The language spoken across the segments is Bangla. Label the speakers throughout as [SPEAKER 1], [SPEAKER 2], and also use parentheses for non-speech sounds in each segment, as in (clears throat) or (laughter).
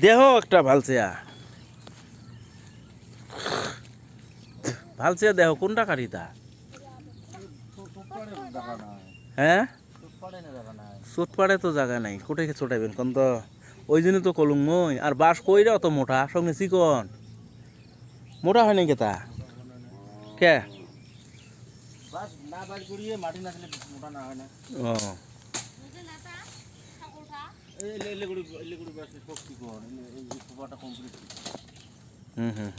[SPEAKER 1] দেহ একটা ভালসিয়া। ভালসিয়া দেহ কোনটা কাটিতা হ্যাঁ? চোট পাড়ে তো জায়গা নাই কোথায় ছোটাইবেন কোন তো ওই জন্য তো কলুম মই আর বাস কইরা অত মোটা সঙ্গে চিকন। মোটা হয় নাকি তা? কে?
[SPEAKER 2] বাস না বাস মাটি না মোটা না হয় না।
[SPEAKER 1] ও। হুম হুম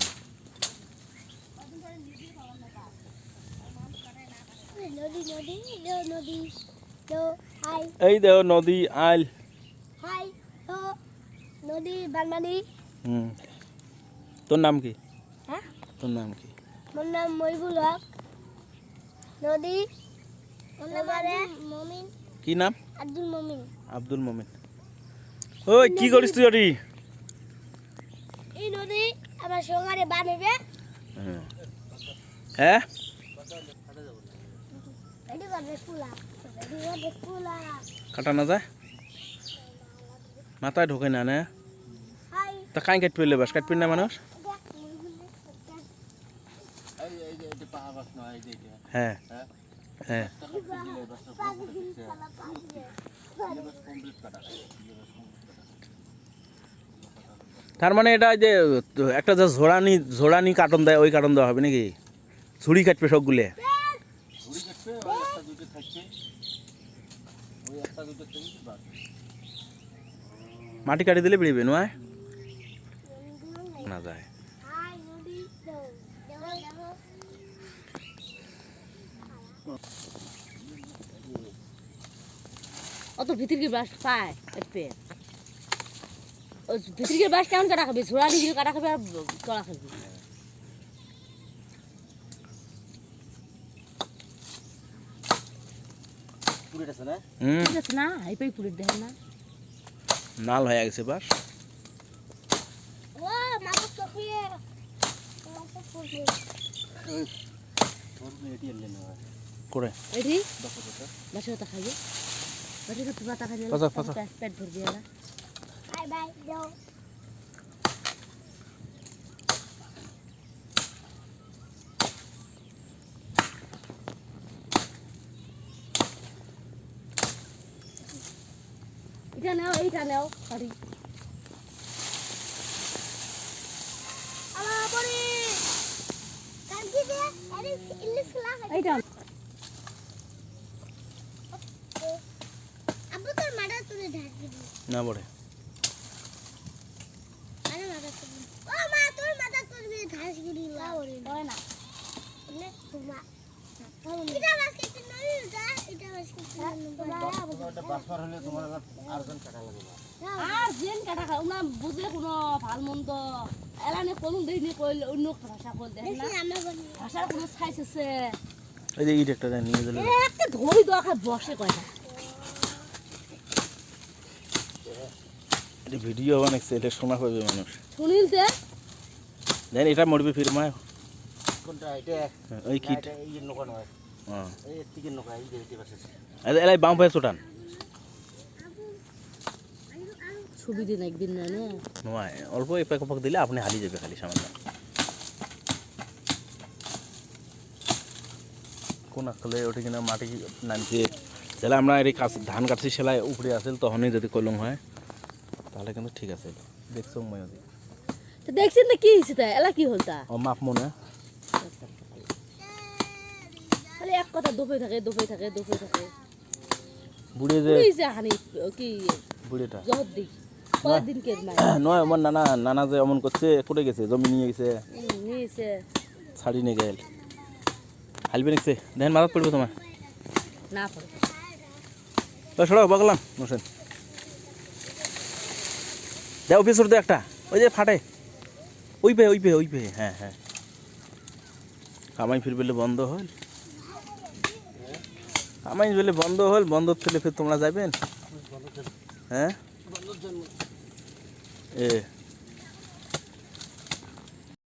[SPEAKER 1] এই দেহ নদী আইল। তোর নাম কি?
[SPEAKER 3] হ্যাঁ?
[SPEAKER 1] তোর নাম কি?
[SPEAKER 3] মোর নাম মহিবুল হক। নদী মমিন
[SPEAKER 1] কি নাম?
[SPEAKER 3] আব্দুল মমিন।
[SPEAKER 1] আব্দুল মমিন। ওই কি করিস তুই
[SPEAKER 3] এই নদী আমার বানাবে
[SPEAKER 1] হ্যাঁ? কাটা না যায়? মাথায় ঢোকে না না?
[SPEAKER 3] হাই।
[SPEAKER 1] তা কাই কাট পেলে বাস? কাট না মানুষ? হ্যাঁ।
[SPEAKER 2] হ্যাঁ?
[SPEAKER 1] হ্যাঁ। তার মানে এটা যে, একটা যে ঝোড়ানি ঝোড়ানি কাটন দেয়, ওই কাটন দেওয়া হবে নাকি? ঝুড়ি কাটবে সবগুলো। মাটি কাটি দিলে বেরিয়ে নয় না যায়।
[SPEAKER 4] অত ভিতরকে বাস পায়? ভিতরকে বাস কেমন কাটা খাবি ঝোড়া দিয়ে কাটা খাবি আর কড়া খাবি।
[SPEAKER 2] পুরো আছে না?
[SPEAKER 1] হুম
[SPEAKER 4] ঠিক আছে না? হাইপাই পুরে দেখেন না।
[SPEAKER 1] নাল হয়ে গেছে বাস। করে
[SPEAKER 2] দেখো
[SPEAKER 4] খাইবে বাসে পাতা। পেট ভরবে
[SPEAKER 3] বাই বাই যাও
[SPEAKER 4] এটা নাও এইটা নাও সরি
[SPEAKER 3] আমার পরে। কালকে যে আরে ইলিশ খেলা
[SPEAKER 4] এইটা।
[SPEAKER 1] না বড়ে
[SPEAKER 3] আরে মাথা তুলে ও মা তোর মাথা তুলবি ঘাস গুলি লাউরি হয় না নে তোমা এটা মাছ কেটে নই যা এটা মাছ কেটে নই
[SPEAKER 2] এটা বাস পার হলে তোমার আবার আরজন কাটা লাগবে
[SPEAKER 4] আর জেন কাটা খাও না বুঝে কোনো ভালো মন্দ। এলানে কোনো কইলে অন্য ভাষা কই দেখেন না।
[SPEAKER 3] দেখি আমরা বলি
[SPEAKER 4] ভাষার কোনো সাইজ আছে।
[SPEAKER 1] এই যে ইট একটা নিয়ে দিলে
[SPEAKER 4] একটা ধরি দেওয়া খায় বসে
[SPEAKER 1] ভিডিও বানাইছে এটা শোনা পাবে মানুষ।
[SPEAKER 4] শুনিল
[SPEAKER 1] দেন এটা মরবে ফিরমায়।
[SPEAKER 2] কোনটা এটা
[SPEAKER 1] ওই কিট
[SPEAKER 2] এই নৌকা নয়।
[SPEAKER 1] হ্যাঁ
[SPEAKER 2] এই থেকে নৌকা এই যে এটি বাসে
[SPEAKER 1] এলাই বাম পায়ে
[SPEAKER 4] ছবি দিন একদিন না না?
[SPEAKER 1] নয় অল্প এপাক ওপাক দিলে আপনি হালি যাবে খালি সামান্য। কোন আসলে ওটা কিনা মাটি নামছে। তাহলে আমরা এই ধান কাটছি সেলাই উপরে আসেল তখনই যদি কলম হয় তাহলে কিন্তু ঠিক আছে। দেখছ মই
[SPEAKER 4] দেখছেন তো কি হয়েছে তা? এলা কি হল তা?
[SPEAKER 1] ও মাপ মনে
[SPEAKER 4] খালি এক কথা দোপে থাকে দোপে থাকে দোপে থাকে।
[SPEAKER 1] বুড়ি যে
[SPEAKER 4] পুলিশে হানি কি
[SPEAKER 1] বুড়িটা
[SPEAKER 4] জহর দিক। কয়দিন কে (clears throat)
[SPEAKER 1] নয় আমার নানা নানা যে অমন করছে কোটে গেছে? জমি নিয়ে গেছে।
[SPEAKER 4] নিয়েছে
[SPEAKER 1] ছাড়ি নিয়ে গেল। হালবে নিচ্ছে। দেখেন মাথাত পড়বে তোমার।
[SPEAKER 4] না পড়ে
[SPEAKER 1] ও সড়ক বগলাম মোসেন দে অফিসর দে একটা। ওই যে ফাটে। ওই পে ওই পে ওই পে। হ্যাঁ হ্যাঁ। কামাই ফির বেলে বন্ধ হল। কামাই বলে বন্ধ হল বন্ধ থেকে ফির তোমরা যাবেন হ্যাঁ? এ